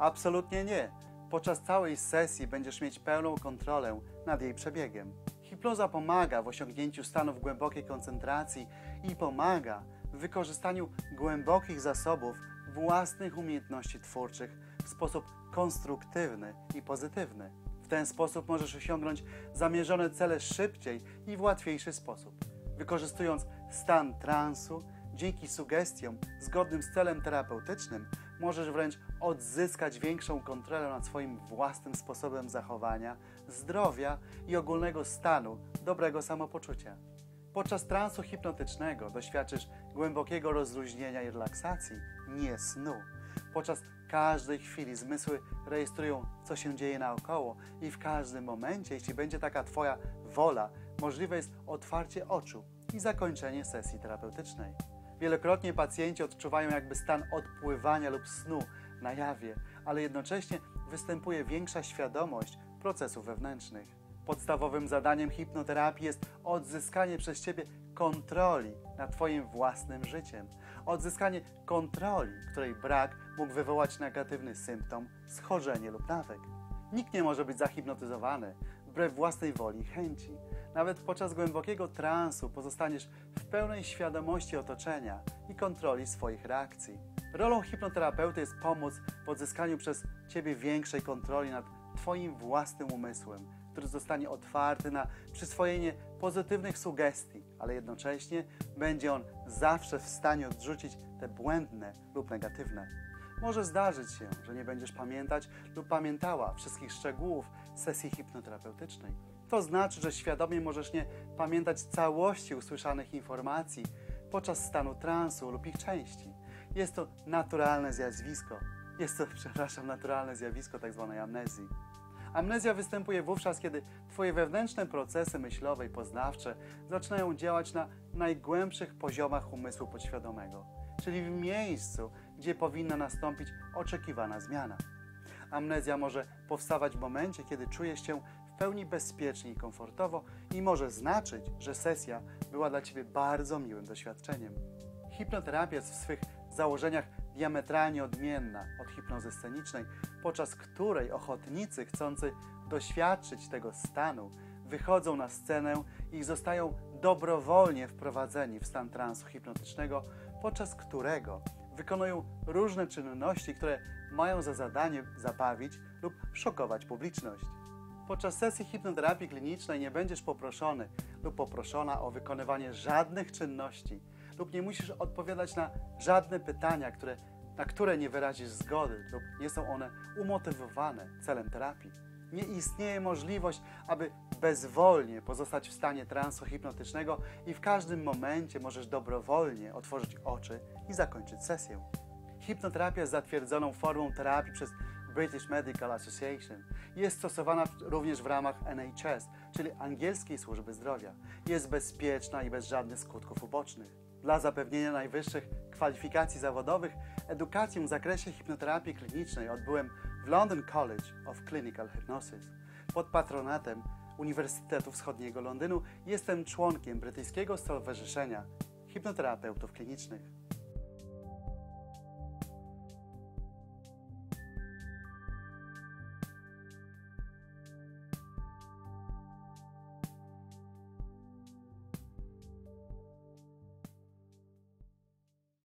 Absolutnie nie. Podczas całej sesji będziesz mieć pełną kontrolę nad jej przebiegiem. Hipnoza pomaga w osiągnięciu stanów głębokiej koncentracji i pomaga w wykorzystaniu głębokich zasobów własnych umiejętności twórczych w sposób konstruktywny i pozytywny. W ten sposób możesz osiągnąć zamierzone cele szybciej i w łatwiejszy sposób. Wykorzystując stan transu, dzięki sugestiom zgodnym z celem terapeutycznym, możesz wręcz odzyskać większą kontrolę nad swoim własnym sposobem zachowania, zdrowia i ogólnego stanu dobrego samopoczucia. Podczas transu hipnotycznego doświadczysz głębokiego rozluźnienia i relaksacji, nie snu. Podczas każdej chwili zmysły rejestrują, co się dzieje naokoło, i w każdym momencie, jeśli będzie taka Twoja wola, możliwe jest otwarcie oczu i zakończenie sesji terapeutycznej. Wielokrotnie pacjenci odczuwają jakby stan odpływania lub snu na jawie, ale jednocześnie występuje większa świadomość procesów wewnętrznych. Podstawowym zadaniem hipnoterapii jest odzyskanie przez Ciebie kontroli nad Twoim własnym życiem. Odzyskanie kontroli, której brak mógł wywołać negatywny symptom, schorzenie lub nawyk. Nikt nie może być zahipnotyzowany wbrew własnej woli i chęci. Nawet podczas głębokiego transu pozostaniesz w pełnej świadomości otoczenia i kontroli swoich reakcji. Rolą hipnoterapeuty jest pomóc w odzyskaniu przez Ciebie większej kontroli nad Twoim własnym umysłem, który zostanie otwarty na przyswojenie pozytywnych sugestii, ale jednocześnie będzie on zawsze w stanie odrzucić te błędne lub negatywne. Może zdarzyć się, że nie będziesz pamiętać lub pamiętała wszystkich szczegółów sesji hipnoterapeutycznej. To znaczy, że świadomie możesz nie pamiętać całości usłyszanych informacji podczas stanu transu lub ich części. Jest to naturalne zjawisko. Jest to, przepraszam, naturalne zjawisko tzw. Tak amnezji. Amnezja występuje wówczas, kiedy Twoje wewnętrzne procesy myślowe i poznawcze zaczynają działać na najgłębszych poziomach umysłu podświadomego, czyli w miejscu, gdzie powinna nastąpić oczekiwana zmiana. Amnezja może powstawać w momencie, kiedy czujesz się w pełni bezpiecznie i komfortowo i może znaczyć, że sesja była dla Ciebie bardzo miłym doświadczeniem. Hipnoterapia jest w swych założeniach diametralnie odmienna od hipnozy scenicznej, podczas której ochotnicy chcący doświadczyć tego stanu wychodzą na scenę i zostają dobrowolnie wprowadzeni w stan transu hipnotycznego, podczas którego wykonują różne czynności, które mają za zadanie zabawić lub szokować publiczność. Podczas sesji hipnoterapii klinicznej nie będziesz poproszony lub poproszona o wykonywanie żadnych czynności lub nie musisz odpowiadać na żadne pytania, które, na które nie wyrazisz zgody lub nie są one umotywowane celem terapii. Nie istnieje możliwość, aby bezwolnie pozostać w stanie transu hipnotycznego i w każdym momencie możesz dobrowolnie otworzyć oczy i zakończyć sesję. Hipnoterapia jest zatwierdzoną formą terapii przez British Medical Association. Jest stosowana również w ramach NHS, czyli angielskiej służby zdrowia. Jest bezpieczna i bez żadnych skutków ubocznych. Dla zapewnienia najwyższych kwalifikacji zawodowych, edukację w zakresie hipnoterapii klinicznej odbyłem w London College of Clinical Hypnosis pod patronatem Uniwersytetu Wschodniego Londynu jestem członkiem brytyjskiego stowarzyszenia hipnoterapeutów klinicznych.